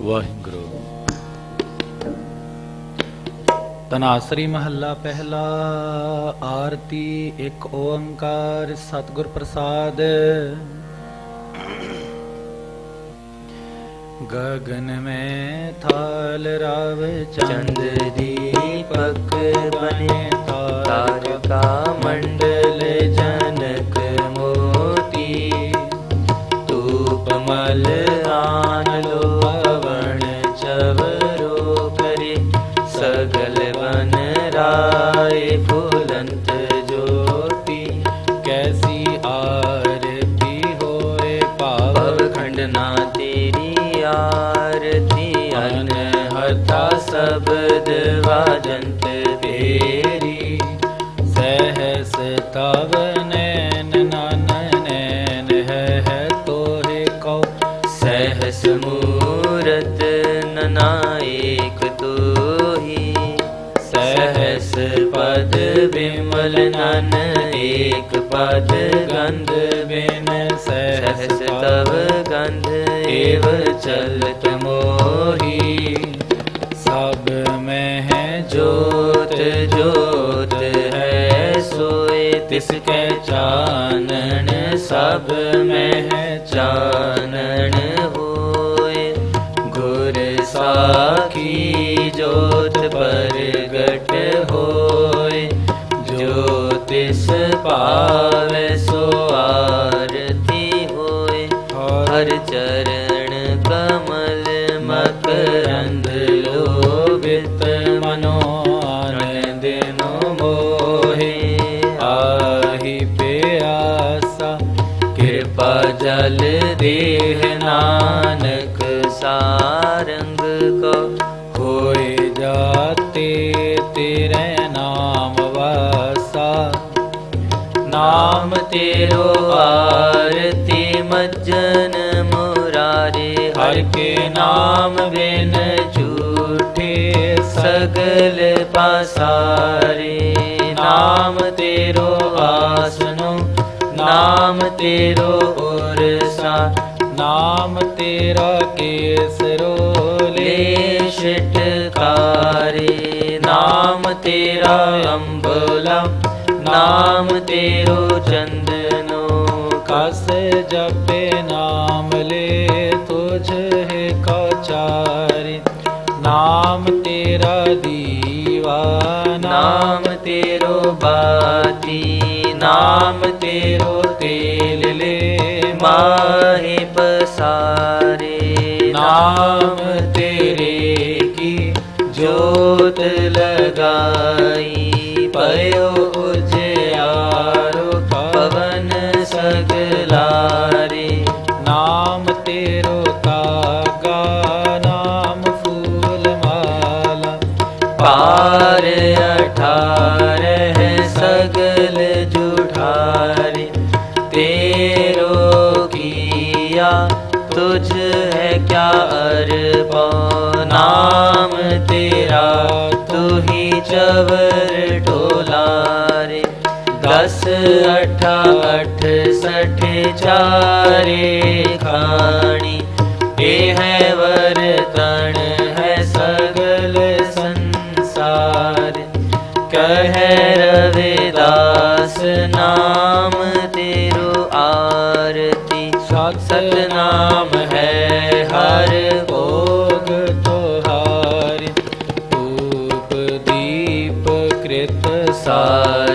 ਵਾਹਿਗੁਰੂ। ਤਨਾਸਰੀ ਮਹੱਲਾ ਪਹਿਲਾ, ਆਰਤੀ ਇੱਕ ਓੰਕਾਰ ਸਤਿਗੁਰ ਪ੍ਰਸਾਦ। ਗਗਨ ਮੈਂ ਥਾਲ ਰਾਵ ਚੰਦ ਦੀਪਕ ਬਨੇ ਤਾਰਕਾ ਮੰਡ बन राय फुलंत ज्योति कैसी आरती होए पाव पव खंडना तेरी आरती अनहता शब्द वाजंत पद गंध बिन सहस तव गंध एव चलत मोही। सब में है जोत जोत है सोए, तिसके चानन सब में है चानन होए। गुर साखी जोत परगट होए ਭਾਵੇ ਸੋ ਆਰਤੀ ਹੋਏ, ਹਰ ਚਰਨ ਕਮਲ ਮਕਰੰਦ ਲੋਭਿਤ ਮਨੋ ਆਨੰਦ ਨੋ ਮੋਹੇ, ਆਹੀ ਪਿਆਸਾ, ਕਿਰਪਾ ਜਲ ਦੇਹ ਨਾਨਕ ਸਾਰੰ ਤੇਰੋ ਆਰਤੀ ਮਜਨ ਮੁਰਾਰੇ, ਹਰ ਕੇ ਨਾਮ ਬਿਨ ਝੂਠੇ ਸਗਲ ਪਾਸਾਰੇ। ਨਾਮ ਤੇਰੋ ਆਸਨੋ, ਨਾਮ ਤੇਰੋ ਉਰਸਾ, ਨਾਮ ਤੇਰਾ ਕੇਸਰੋ ਲੇਸ਼ਟ ਕਾਰੇ ਨਾਮ ਤੇਰਾ ਅੰਬਲਾ ਨਾਮ ਤੇਰੋ ਚੰਦਨੋ ਕਸ ਜਪੇ ਨਾਮ ਲੈ ਤੁਝ ਹੈ ਕਚਾਰੀ। ਨਾਮ ਤੇਰਾ ਦੀਵਾ, ਨਾਮ ਤੇਰੋ ਬਾਤੀ, ਨਾਮ ਤੇਰੋ ਤੇਲ ਲੈ ਮਾਹੇ ਪਸਾਰੇ। ਨਾਮ ਤੇਰੇ ਕੀ ਜੋਤ ਲਗਾਈ, ਪਇਓ ਦੁਲਾਰੇ ਨਾਮ ਤੇਰੋ ਕਾਗਾ ਨਾਮ ਫੂਲ ਮਾਲਾ। ਪਾਰ ਅਠਾਰੇ ਸਗਲ ਜੁਠਾਰੇ, ਤੇਰੋ ਤੁਝ ਹੈ ਕਿਆ ਨਾਮ ਤੇਰਾ ਤੂੰ ਹੀ ਚਵਰ ਢੋਲਾ। ਦਸ ਅਠਾ ਅਠ ਸਠ ਚਾਰੇ ਖਾਣੀ। ਇਹ ਹੈ ਵਰਤਣ ਹੈ ਸਗਲ ਸੰਸਾਰ। ਕਹਿ ਰਵਿਦਾਸ ਨਾਮ ਤੇਰੂ ਆਰਤੀ। ਸਤਨਾਮ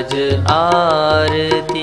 ਅਜ ਆਰਤੀ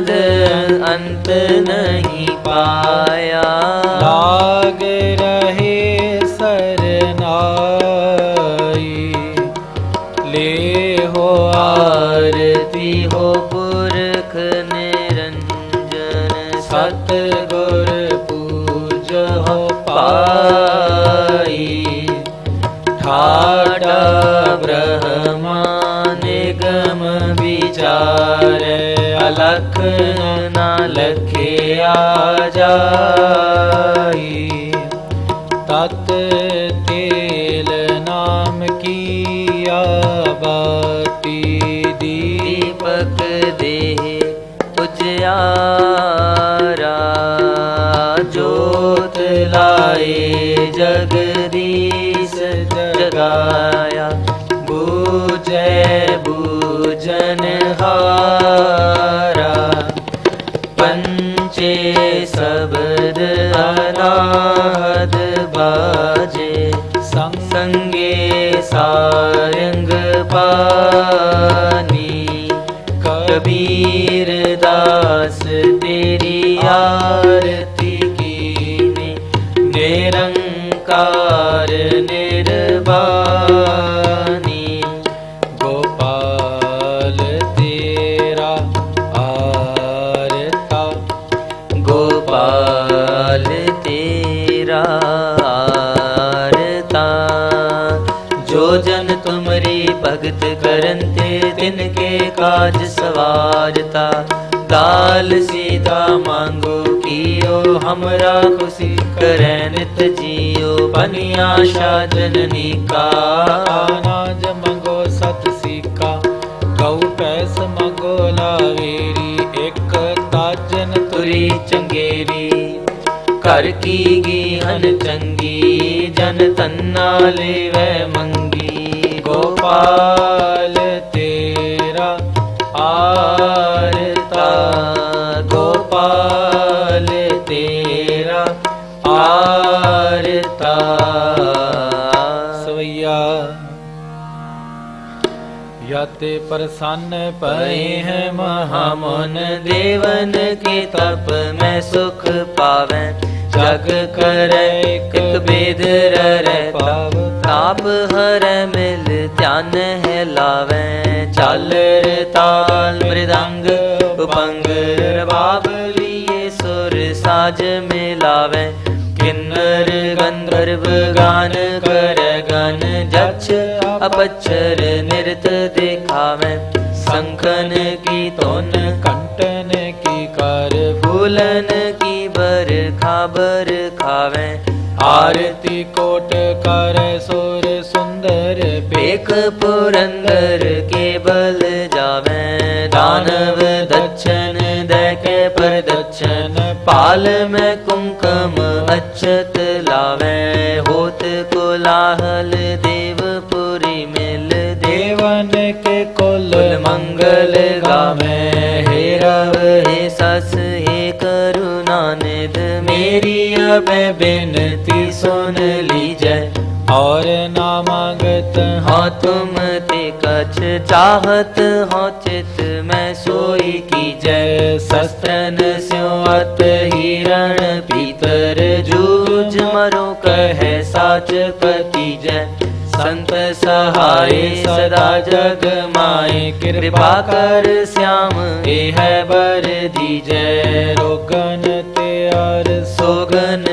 ਸਮਾਦ ਅੰਤ ਨਹੀਂ ਪਾਇਆ। ਲਾਗ ਰਹੇ ਸਰਨਾਈ ਲੈ ਹੋ ਆਰਤੀ ਹੋ ਪੁਰਖ ਨਿਰੰਜਨ। ਸਤ ਨਾ ਲਖਿਆ ਜਾਈ। ਤਤ ਤੇਲ ਨਾਮ ਕੀ ਆਬਾਤੀ ਦੀਪਕ ਦੇ ਉਜਿਆਰਾ ਜੋਤ ਲਾਏ ਜਗਦੀਸ਼ ਜਗਾਇਆ। ਬੂਝੈ ਬੂਝਨ ਹਾਰਾ पानी ਭਗਤ ਕਰਨ ਤੇ ਤਿਨ ਕੇ ਕਾਜ ਸਵਾਰਤਾ ਦਾਲ ਸੀਤਾ ਮੰਗੋ ਕੀਓ, ਹਮਰਾ ਖੁਸ਼ੀ ਕਰੈ ਨਿਤ ਜੀਓ, ਬਨਿਆ ਸ਼ਾ ਜਨਨੀ ਕਾ ਅਨਾਜ ਮੰਗੋ ਸਤ ਸੀਕਾ ਗਉ ਪੈਸ ਮੰਗੋ ਲਾਵੇਰੀ, ਇੱਕ ਤਾਜਨ ਤੁਰੀ ਚੰਗੇਰੀ। ਕਰ ਕੀ ਗੀਹਨ ਚੰਗੀ, ਜਨ ਤੰਨਾ ਲੈਵੈ ਮੰਗੀ। ਗੋਪਾਲ ਤੇਰਾ ਆਰਤਾ ਗੋਪਾਲ ਤੇਰਾ ਆਰਤਾ ਸਵਈਆ ਯਾਤੇ ਪ੍ਰਸੰਨ ਪਏ ਹੈ ਮਹਾ ਦੇਵਨ ਕੀ ਤਪ ਮੈਂ ਸੁਖ ਪਾਵੈ ਜਗ ਕਰੈ ਇਕ ਬੇਦ ਰਹਿ ਪਾਵ ਤਾਪ ਹਰ ਮਿਲ ਧਿਆਨ ਹੈ ਲਾਵੈ, ਚੱਲ ਰ ਤਾਲ ਮ੍ਰਿਦੰਗ, ਉਪੰਗ ਰਬਾਬ ਲੀਏ ਸੁਰ ਸਾਜ ਮਿਲਾਵੈ। ਕਿੰਨਰ ਗੰਧਰਵ ਗਾਨ ਕਰ ਗਨ ਜਛ ਅਪਛਰ ਨਿਰਤ ਦੇਖਾਵੈ। ਸੰਖਨ ਕੀ ਧੁਨ, ਕੰਟਨ ਕੀ ਕਰ, ਫੂਲਨ ਕੀ ਬਰਖਾ ਬਰਖਾਵੈ ਆਰਤੀ ਕੋਟ ਕਰ ਸੁਰ ਸੁੰਦਰ ਵੇਖ ਪੁਰੰਦਰ ਕੇ ਬਲ ਜਾਵੈ ਦਾਨਵ ਦਛਨ ਦੇ ਕੇ ਪਰਦਛਨ ਪਾਲ ਮੈਂ ਕੁੰਕਮ ਅਛਤ ਲਾਵੈ ਹੋਤ ਕੋਲਾਹਲ ਦੇਵਪੁਰੀ ਮਿਲ ਦੇਵ ਦੇਵਨ ਕੇ ਕੁਲ ਮੰਗਲ ਗਾਵੇਂ ਹੇ ਰਵ ਹੇ ਸਸ ਹੇ ਕਰੁਣਾ ਨਿਧ ਮੇਰੀ ਅਬੈ ਬੇਨਤੀ सुन लीजय और ना मांगत हो तुम ते कछ, चाहत हो चित में सोई की जय सस्तन स्योत हिरण पीतर जूझ मरो कह साच पति जय संत सहाय सदा जग माए, कृपा कर श्याम है बर दीजय रोगन तेर सोगन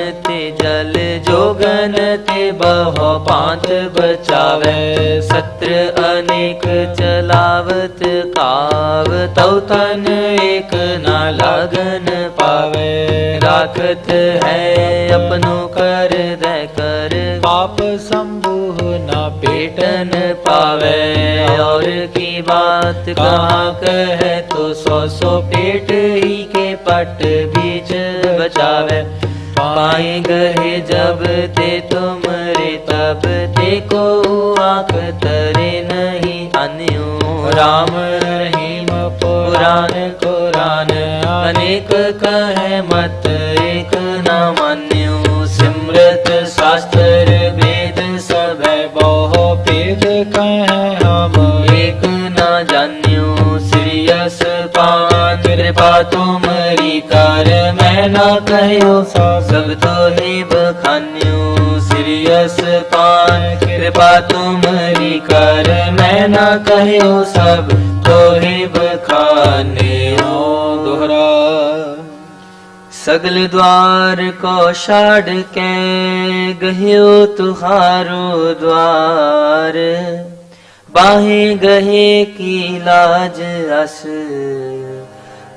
हो पांत बचावे, सत्र अनेक चलावत काव। तौ एक ना लागन पावे, राखत है अपनो कर दे कर। पाप संभूह ना पेटन पावे, और की बात कहा कह तो सौ सो पेट ही के पट बीज बचावे। पाए गए जब ते तुम तब ते को आक तरे नहीं अन्यो राम रहीम पुराण कुरान अनेक कह मत एक न मन्यो सिमृत शास्त्र वेद सब बहु पेद कह हम एक न जान्यो श्रीयस पान कृपा तुमरी कर मैं न कहो सब तो ही बखान्यो ਬਖਾਨਿਓ ਸ੍ਰੀ ਅਸਪਾਨ ਕਿਰਪਾ ਤੁਮਰੀ ਕਰ। ਮੈਂ ਨਾ ਕਹਿਓ ਸਭ ਤੋਹੀ ਬਖਾਨਿਓ ਦੋਹਰਾ। ਸਗਲ ਦਵਾਰ ਕੋ ਛਾੜ ਕੇ ਗਹਿਓ ਤੁਹਾਰੋ ਦਵਾਰ। ਬਾਹੇ ਗਹੇ ਕੀ ਲਾਜ ਅਸ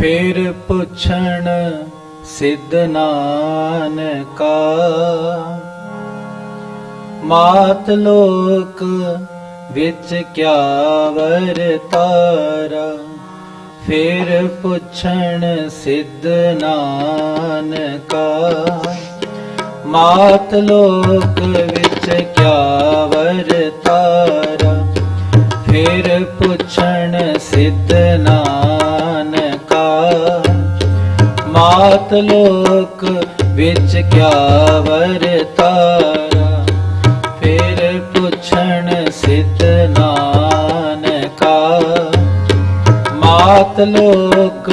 ਫਿਰ ਪੁੱਛਣ, ਸਿੱਧ ਨਾਨਕਾ, ਮਾਤ ਲੋਕ ਵਿੱਚ ਕਿਆ ਵਰਤਾਰਾ? ਫਿਰ ਪੁੱਛਣ, ਸਿੱਧ ਨਾਨਕਾ, ਮਾਤ ਲੋਕ ਵਿੱਚ ਕਿਆ ਵਰਤਾਰਾ? ਫਿਰ ਪੁੱਛਣ, ਸਿੱਧ ਨਾਨਕਾ ਮਾਤ ਲੋਕ ਵਿੱਚ ਕਿਆ ਵਰਤਾਰਾ ਫਿਰ ਪੁੱਛਣ ਸਿੱਧ ਨਾਨਕਾ ਮਾਤ ਲੋਕ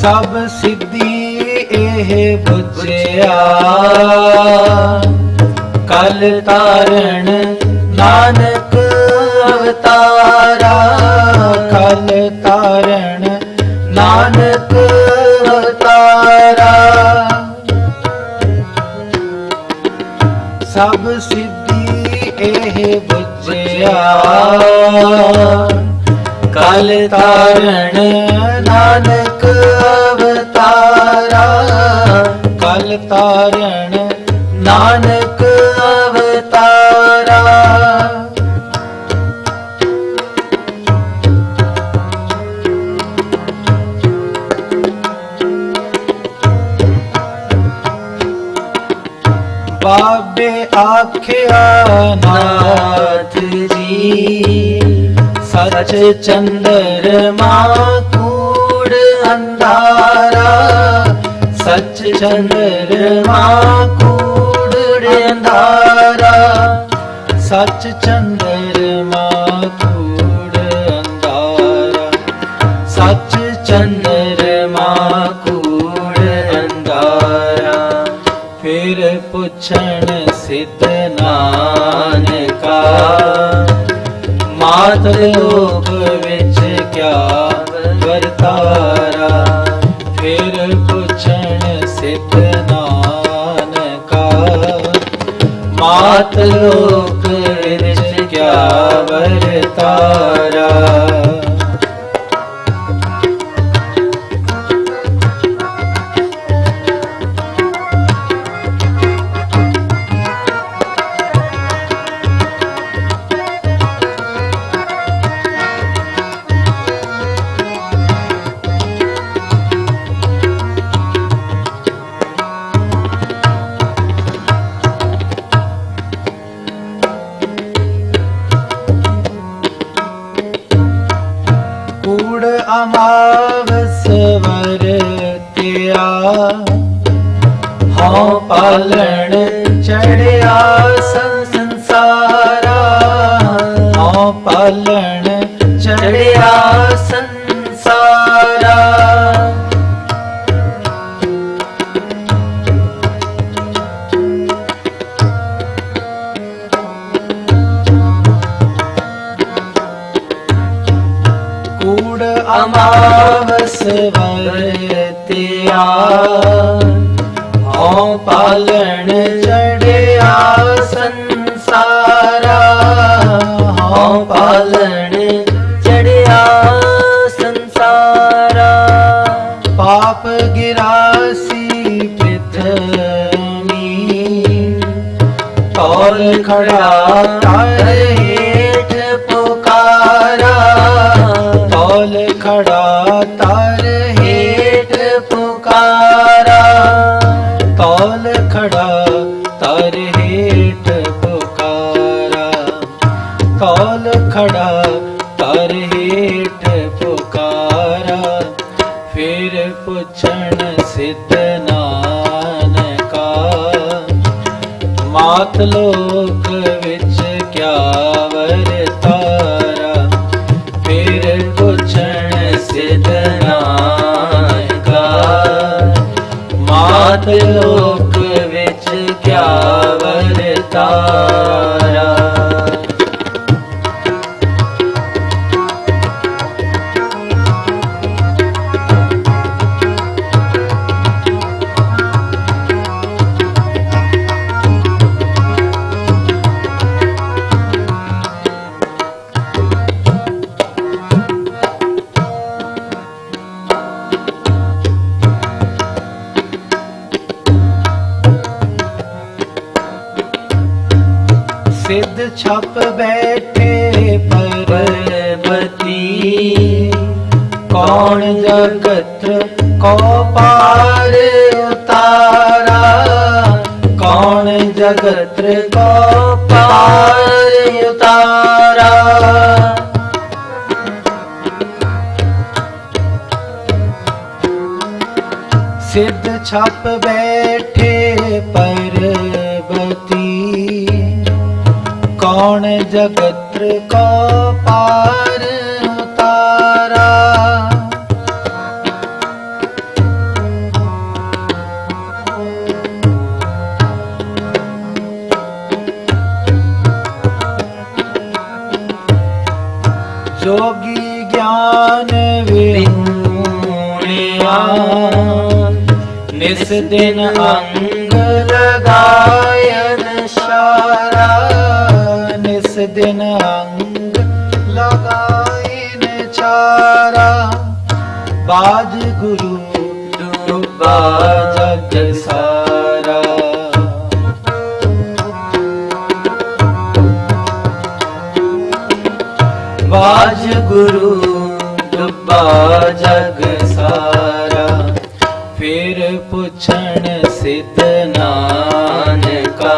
ਸਭ ਸਿੱਧੀ ਇਹ ਬੁਝਿਆ ਕਲ ਤਾਰਣ ਨਾਨਕ ਅਵਤਾਰਾ। ਕਲ ਤਾਰਣ ਨਾਨਕ ਅਵਤਾਰਾ। ਸਭ ਸਿੱਧੀ ਇਹ ਬੁਝਿਆ ਕਲ ਤਾਰਣ ਨਾਨਕ ਅਵਤਾਰਾ ਕਲ ਤਾਰਣ ਨਾਨਕ ਅਵਤਾਰਾ। ਬਾਬੇ ਆਖਿਆ ਨਾਥ ਜੀ ਸਚ ਚੰਦਰਮਾ ਕੂੜ ਚੰਦਰਮਾ ਕੂੜ ਅੰਧਾਰਾ। ਸਚ ਚੰਦਰਮਾ ਕੂੜ ਅੰਧਾਰਾ। ਸਚ ਚੰਦਰਮਾ ਕੂੜ ਅੰਧਾਰਾ। ਫਿਰ ਪੁੱਛਣ ਸਿੱਧ ਨਾਨਕਾ, ਮਾਤ ਲੋਕ ਵਿੱਚ ਕਿਆ ਵਰਤਾ ਪੁੱਛਣ ਨਾਨਕਾ ਮਾਤ ਲੋਕ ਵਿੱਚ ਕਿਆ ਵਰਤਾਰਾ? ਪਾਲਣ ਚੜਿਆ ਸੰ- ਸੰਸਾਰਾ। ਪਾਲਣ ਚੜਿਆ ਚੜਿਆ ਸੰਸਾਰਾ। ਕੂੜ ਅਮਾਵਸ ਵਰਤਿਆ। ਹਉ ਪਾਲਣ ਚੜਿਆ ਸੰਸਾਰਾ। ਹਉ ਪਾਲਣ ਚੜਿਆ ਸੰਸਾਰਾ। ਪਾਪ ਗਿਰਾਸੀ ਪ੍ਰਿਥਵੀ ਤੌਲ ਖੜਾ ਫਿਰ ਪੁੱਛਣ ਸਿੱਧ ਨਾਨਕਾ, ਮਾਤ ਲੋਕ ਵਿੱਚ ਕਿਆ ਵਰਤਾਰਾ? ਫਿਰ ਪੁੱਛਣ ਸਿੱਧ ਨਾਨਕਾ, ਮਾਤ ਲੋਕ ਵਿੱਚ ਕਿਆ ਵਰਤਾਰਾ? ਸਿੱਧ ਛਪ ਬੈਠੇ ਪਰਬਤੀ, ਕੌਣ ਜਗਤ ਕੋ ਪਾਰ ਉਤਾਰਾ? ਕੌਣ ਜਗਤ ਕੋ ਪਾਰ ਉਤਾਰਾ? ਸਿੱਧ ਛਪ ਬੈਠੇ ਕੌਣ ਜਗਤ ਬਾਜ ਗੁਰੂ ਡੁੱਬਾ ਜਗ ਸਾਰਾ। ਫਿਰ ਪੁੱਛਣ ਸਿੱਧ ਨਾਨਕਾ,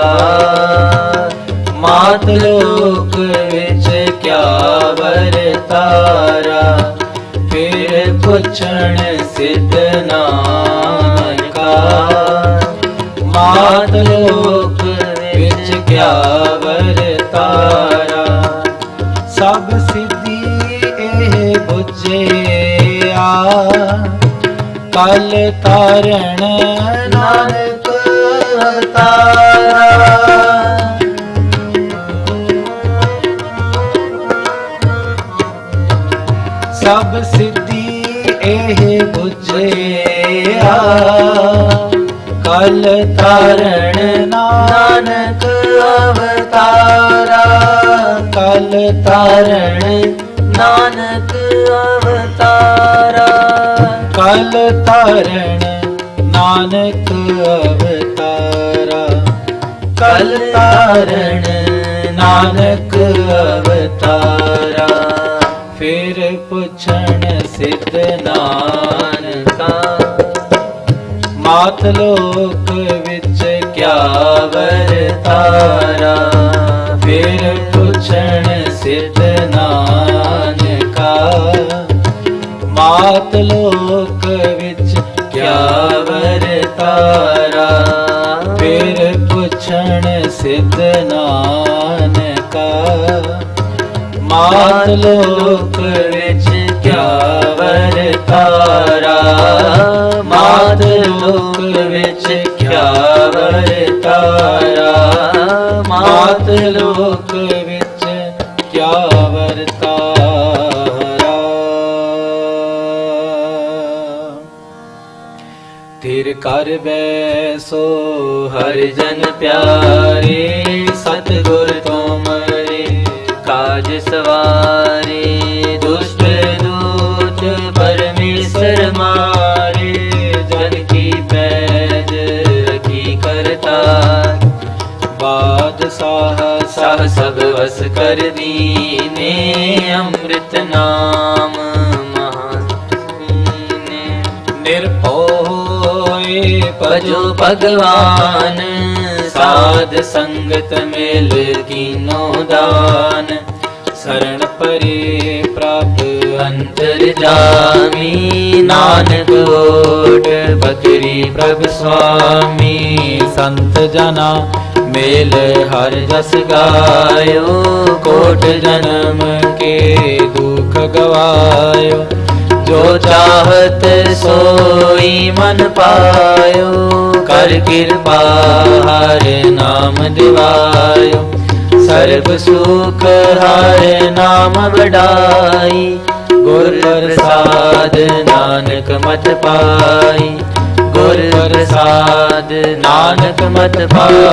ਮਾਤ ਲੋਕ ਵਿੱਚ ਕਿਆ ਵਰਤਾਰਾ ਫਿਰ ਪੁੱਛਣ ਸਿੱਧ ਨਾਨਕਾ, ਮਾਤ ਲੋਕ ਵਿੱਚ ਕਿਆ ਵਰ ਬੁਝਿਆ ਕਲ ਤਾਰਣ ਨਾਨਕ ਅਵਤਾਰਾ ਸਭ ਸਿੱਧੀ ਇਹ ਬੁਝਿਆ ਕਲ ਤਾਰਣ ਨਾਨਕ ਅਵਤਾਰਾ। ਕਲ ਤਾਰਣ ਨਾਨਕ ਕਲ ਤਾਰਣ ਨਾਨਕ ਅਵਤਾਰਾ। ਕਲ ਤਾਰਣ ਨਾਨਕ ਅਵਤਾਰਾ। ਫਿਰ ਪੁੱਛਣ ਸਿੱਧ ਨਾਨਕਾ, ਮਾਤ ਲੋਕ ਵਿੱਚ ਕਿਆ ਵਰਤਾਰਾ। ਫਿਰ ਪੁੱਛਣ ਸਿੱਧ ਨਾਨਕਾ ਮਾਤ ਲੋਕ ਵਿੱਚ ਕਿਆ ਵਰਤਾਰਾ ਫਿਰ ਪੁੱਛਣ ਸਿੱਧ ਨਾਨਕਾ, ਮਾਤ ਲੋਕ ਵਿੱਚ ਕਿਆ ਵਰਤਾਰਾ ਮਾਤ ਲੋਕ ਵਿੱਚ ਕਿਆ ਵਰਤਾਰਾ ਮਾਤ ਲੋਕ ਕਰ ਬੈਸੋ, ਹਰ ਜਨ ਪਿਆਰੇ, ਸਤਿਗੁਰ ਤੁਮਰੇ ਕਾਜ ਸਵਾਰੇ, ਦੁਸ਼ਟ ਦੂਤ ਪਰਮੇਸ਼ਰ ਮਾਰੇ, ਜਨ ਕੀ ਪੈਜ ਕੀ ਕਰਤਾ। ਬਾਦ ਸਾਹ ਸਭ ਸਭ ਵਸ ਕਰ ਦੀਨੇ, ਅੰਮ੍ਰਿਤ जो भगवान साध संगत मेल कीनो दान। शरण परि प्राप्त गोट बकरी प्रभ स्वामी। संत जना मेल हर जस गायो कोट जन्म के दुख गवायो। ਜੋ ਚਾਹਤ ਸੋਈ ਮਨ ਪਾਇਓ, ਕਰ ਕਿਰਪਾ ਹਰ ਨਾਮ ਦਿਵਾਇਓ। ਸਰਬ ਸੁਖ ਹਰ ਨਾਮ ਵਡਾਈ, ਗੁਰ ਪ੍ਰਸਾਦ ਨਾਨਕ ਮਤ ਪਾਈ। ਗੁਰ ਪ੍ਰਸਾਦ ਨਾਨਕ ਮਤ ਪਾਈ।